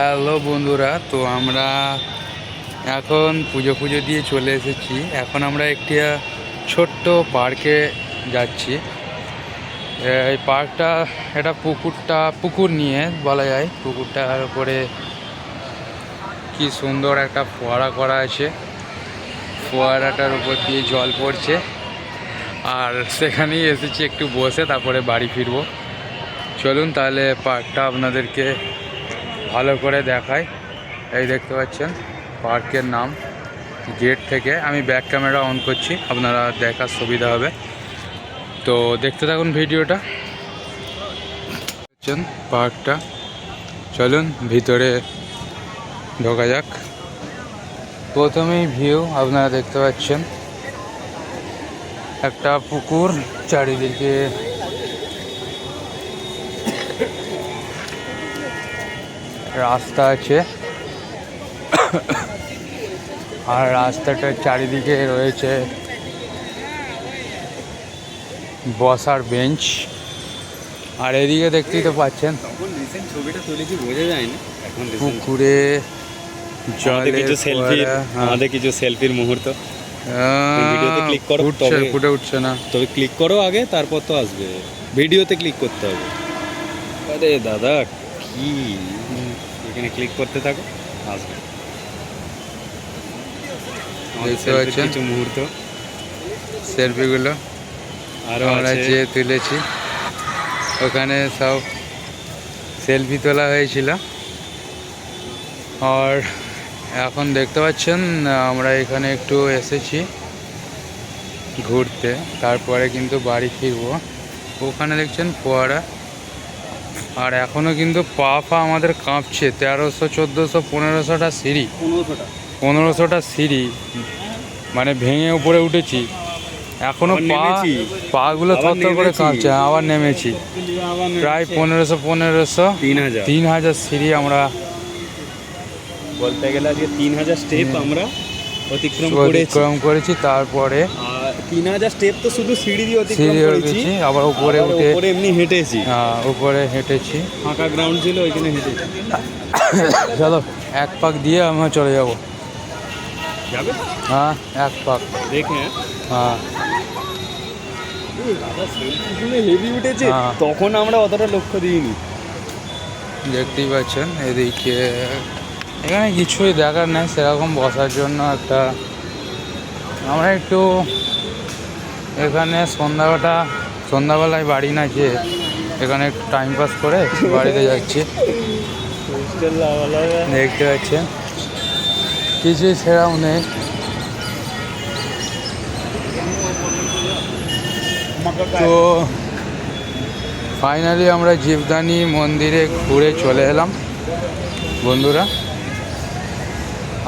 Hello বন্ধুরা, তো আমরা এখন পুজো পুজো দিয়ে চলে এসেছি। এখন আমরা একটি ছোট্ট পার্কে যাচ্ছি। এই পার্কটা এটা পুকুরটা, পুকুর নিয়ে বলা যায়। পুকুরটার উপরে কি সুন্দর একটা ফোয়ারা করা আছে। ফোয়ারাটার উপর দিয়ে জল পড়ছে। আর সেখানেই এসেছি, একটু বসে তারপরে বাড়ি ফিরবো। চলুন তাহলে পার্কটা আপনাদেরকে ভালো করে দেখায় এই দেখতে পাচ্ছেন, পার্কের নাম। গেট থেকে আমি ব্যাক ক্যামেরা অন করছি, আপনারা দেখার সুবিধা হবে। তো দেখতে থাকুন ভিডিওটা। পার্কটা। চলুন ভিতরে ঢোকা যাক। প্রথমেই ভিউ, আপনারা দেখতে পাচ্ছেন। একটা পুকুর, চারিদিকে রাস্তা আছে। আর রাস্তাটার চারিদিকে রয়েছে বসার বেঞ্চ। আর এদিকে দেখতেই তো পাচ্ছেন। তখন ছবিটা তুলেছি বোঝা যায় না পুকুরে জলে কিছু সেলফির আমাদের কিছু সেলফির মুহূর্ত। ভিডিওতে click করো, উঠছে ফুটে উঠছে না। তবে ক্লিক করো আগে তারপর তো আসবে। ভিডিওতে ক্লিক করতে হবে। আরে দাদা কি? এখানে ক্লিক করতে থাকো আসবে কিছু মুহূর্ত। সেলফিগুলো আরও আমরা যে তুলেছি ওখানে সব সেলফি তোলা হয়েছিল। আর এখন দেখতে পাচ্ছেন আমরা এখানে একটু এসেছি ঘুরতে তারপরে কিন্তু বাড়ি ফিরবো। ওখানে দেখছেন ফোয়ারা। আর এখনও কিন্তু পা ফা আমাদের কাঁপছে। তেরোশো চোদ্দোশো পনেরোশোটা সিঁড়ি। পনেরোশোটা? সিঁড়ি। মানে ভেঙে উপরে উঠেছি। এখনও পা। পাগুলো থরথর করে। কাঁপছে আবার নেমেছি। প্রায় পনেরোশো পনেরোশো তিন হাজার সিঁড়ি আমরা বলতে গেলে আজকে তিন হাজার স্টেপ আমরা অতিক্রম করেছি তারপরে তিন হাজার স্টেপ তো শুধু সিঁড়ি দিয়ে অতিক্রম করেছি। আবার উপরে উঠে উপরে এমনি হেঁটেছি। আহ, উপরে হেঁটেছি। ফাঁকা গ্রাউন্ড ছিল ওইখানে হেঁটেছি। চলো এক পাক দিয়ে আমরা চলে যাব। যাবে? হ্যাঁ এক পাক। দেখে হ্যাঁ। হেভি উঠেছে হ্যাঁ। তখন আমরা অতটা লক্ষ্য দিইনি। দেখতেই পাচ্ছেন এদিকে এখানে কিছুই দেখার নেই সেরকম বসার জন্য একটা আমরা একটু এখানে সন্ধ্যাবেলা সন্ধ্যাবেলায় বাড়ি না যে এখানে একটু টাইম পাস করে বাড়িতে যাচ্ছি। দেখতে পাচ্ছেন কিছুই সেরাও নেই। তো ফাইনালি আমরা জীবদানি মন্দিরে ঘুরে চলে এলাম। বন্ধুরা,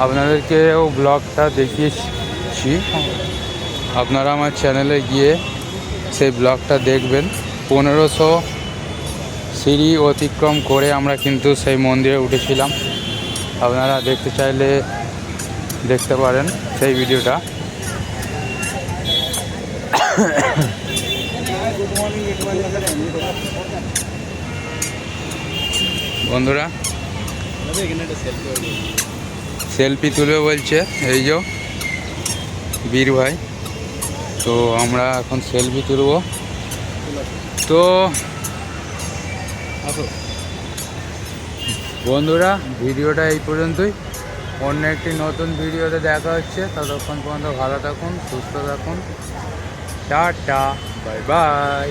আপনাদেরকেও ব্লগটা দেখিয়েছি। আপনারা আমার চ্যানেলে গিয়ে সেই ব্লগটা দেখবেন। পনেরোশো সিঁড়ি অতিক্রম করে আমরা কিন্তু সেই মন্দিরে উঠেছিলাম। আপনারা দেখতে চাইলে দেখতে পারেন সেই ভিডিওটা। বন্ধুরা, সেলফি তুলবে বলছে, এই যে বীর ভাই। তো আমরা এখন সেলফি তুলব। তো বন্ধুরা, ভিডিওটা এই পর্যন্তই। অন্য একটি নতুন ভিডিওতে দেখা হচ্ছে। ততক্ষণ পর্যন্ত ভালো থাকুন, সুস্থ থাকুন। Tata, bye bye.